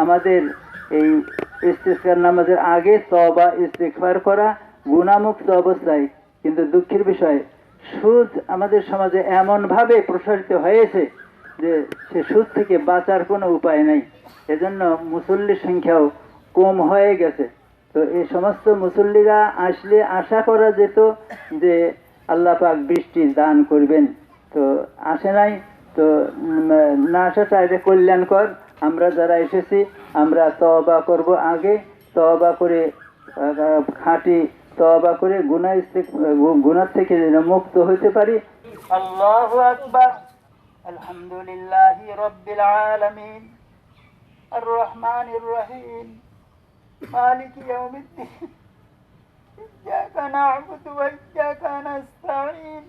আমাদের এই ইস্তিসকার নামাজের আগে তবা ইস্তিগফার করা গুণামুক্ত অবস্থায়। কিন্তু দুঃখের বিষয়, সুদ আমাদের সমাজে এমনভাবে প্রসারিত হয়েছে যে সে সুদ থেকে বাঁচার কোনো উপায় নেই। এজন্য মুসল্লির সংখ্যাও কম হয়ে গেছে। তো এই সমস্ত মুসল্লিরা আসলে আশা করা যেত যে আল্লাহ পাক বৃষ্টি দান করবেন। তো আসে নাই। তো না আসাটা এটা কল্যাণকর আমরা যারা এসেছি আমরা তবা করব আগে তবা করে আহ, খাঁটি তবা করে গুণা গুণার থেকে যেন মুক্ত হইতে পারি আল্লাহু আকবার আলহামদুলিল্লাহ রব্বিল আলামিন আর রহমানির রহিম মালিক ইয়াউমিদ্দিন إياك نعبد وإياك نستعين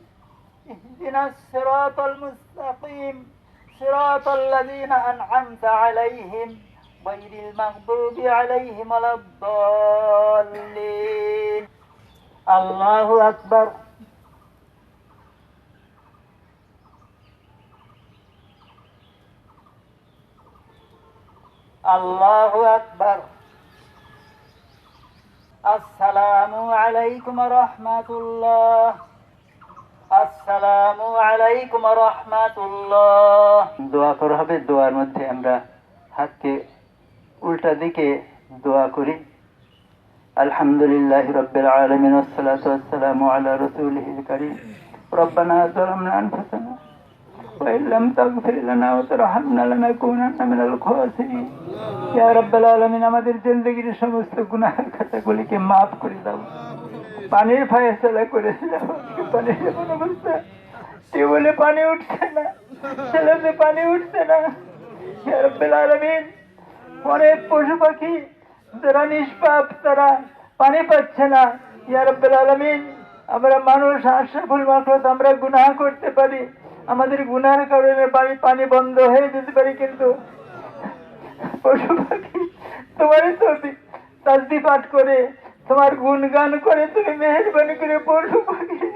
اهدنا الصراط المستقيم صراط الذين أنعمت عليهم غير المغضوب عليهم ولا الضالين. الله أكبر. الله أكبر. السلام عليكم ورحمة الله. আসসালামু আলাইকুম রহমাতুল্লাহ দোয়া করা হবে দোয়ার মধ্যে আমরা হাতকে উল্টা দিকে দোয়া করি আলহামদুলিল্লাহ রব্বিল আলামিন والصلاه والسلام على رسوله الكريم ربنا ظلمنا انفسنا وإن لم تغفر لنا وترحمنا لنكونن من الخاسرين ইয়া রাব্বাল আলামিন আমাদের জিন্দগির সমস্ত গুনাহের খাতাগুলিকে মাফ করে দাও পানির ফায়সালা করে দাও পানির এমন অবস্থা টিউবওয়েলে পানি উঠছে না। ছেলেতে পানি উঠছে না। রাব্বাল অনেক পশু পাখি যারা নিষ্পাপ, তারা পানি পাচ্ছে না। ইয়া রাব্বাল আলামিন, আমরা মানুষ আশরাফুল মাখলুক, আমরা গুনাহ করতে পারি। আমাদের গুনার কারণে পানি পানি বন্ধ হয়ে যেতে পারে, কিন্তু পশু পাখি তোমারই ছবি। তাসবি পাঠ করে তোমার গুণগান করে তুমি মেহরবানি করে পশু পাখির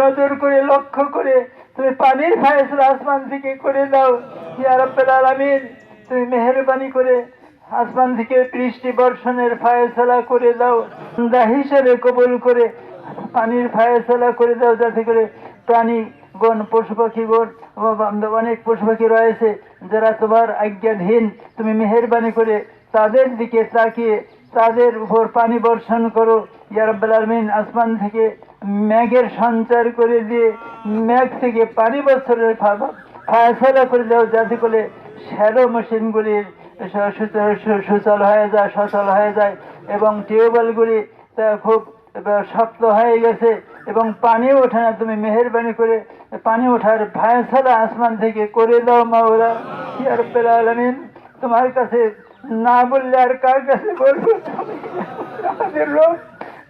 নজর করে, লক্ষ্য করে, তুমি পানির ফায়সলা আসমান থেকে করে দাও। ইয়া রাব্বাল আলামিন, তুমি মেহরবানি করে আসমান থেকে বৃষ্টি বর্ষণের ফায়সলা করে দাও। দা হিসেবে কবুল করে পানির ফায়সলা করে দাও, যাতে করে প্রাণী গণ পশু পাখি গণ অনেক পশু পাখি রয়েছে যারা তোমার আজ্ঞাধীন তুমি মেহরবানি করে তাদের দিকে তাকিয়ে তাদের উপর পানি বর্ষণ করো। ইয়ারব্বাল আলমিন আসমান থেকে মেঘের সঞ্চার করে দিয়ে মেঘ থেকে পানি বছরের ফায়সলা করে দাও যাতে করে শ্যালো মেশিনগুলির সুচল হয়ে যায়, সচল হয়ে যায় এবং টিউবওয়েলগুলি তা খুব শক্ত হয়ে গেছে এবং পানি ওঠে না। তুমি মেহরবানি করে পানি ওঠার ফায়সালা আসমান থেকে করে দাও মাওলা। ইয়া রাব্বাল আলামিন, তোমার কাছে না বললে আর কার কাছে বলব? আমাদের রোগ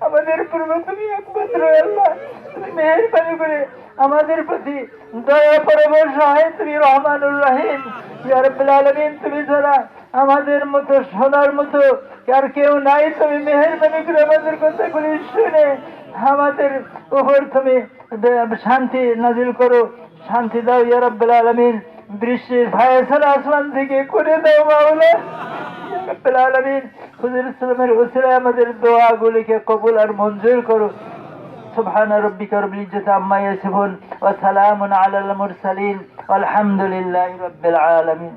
আমাদের পূর্ব তুমি একমাত্র আল্লাহ। মেহরবানি করে আমাদের প্রতি দয়া পরামর্শ হয় তুমি রহমানুর রহিম। ইয়া রাব্বাল তুমি ছাড়া আমাদের মতো, সোনার মতো, আর কেউ নাই, তুমি মেহরবানি করে আমাদের কথাগুলি শুনে আমাদের উপর তুমি শান্তি নাজিল করো। শান্তি দাও ইয়া রাব্বাল আলামিন। বৃষ্টির ফায়সালা আসমান থেকে করে দাও মাওলা ইয়া রাব্বাল আলামিন হুজুর ইসলামের উসিলায় আমাদের দোয়াগুলিকে কবুল আর মঞ্জুর করো سبحان ربك رب العزة عما يصفون وسلام على المرسلين والحمد لله رب العالمين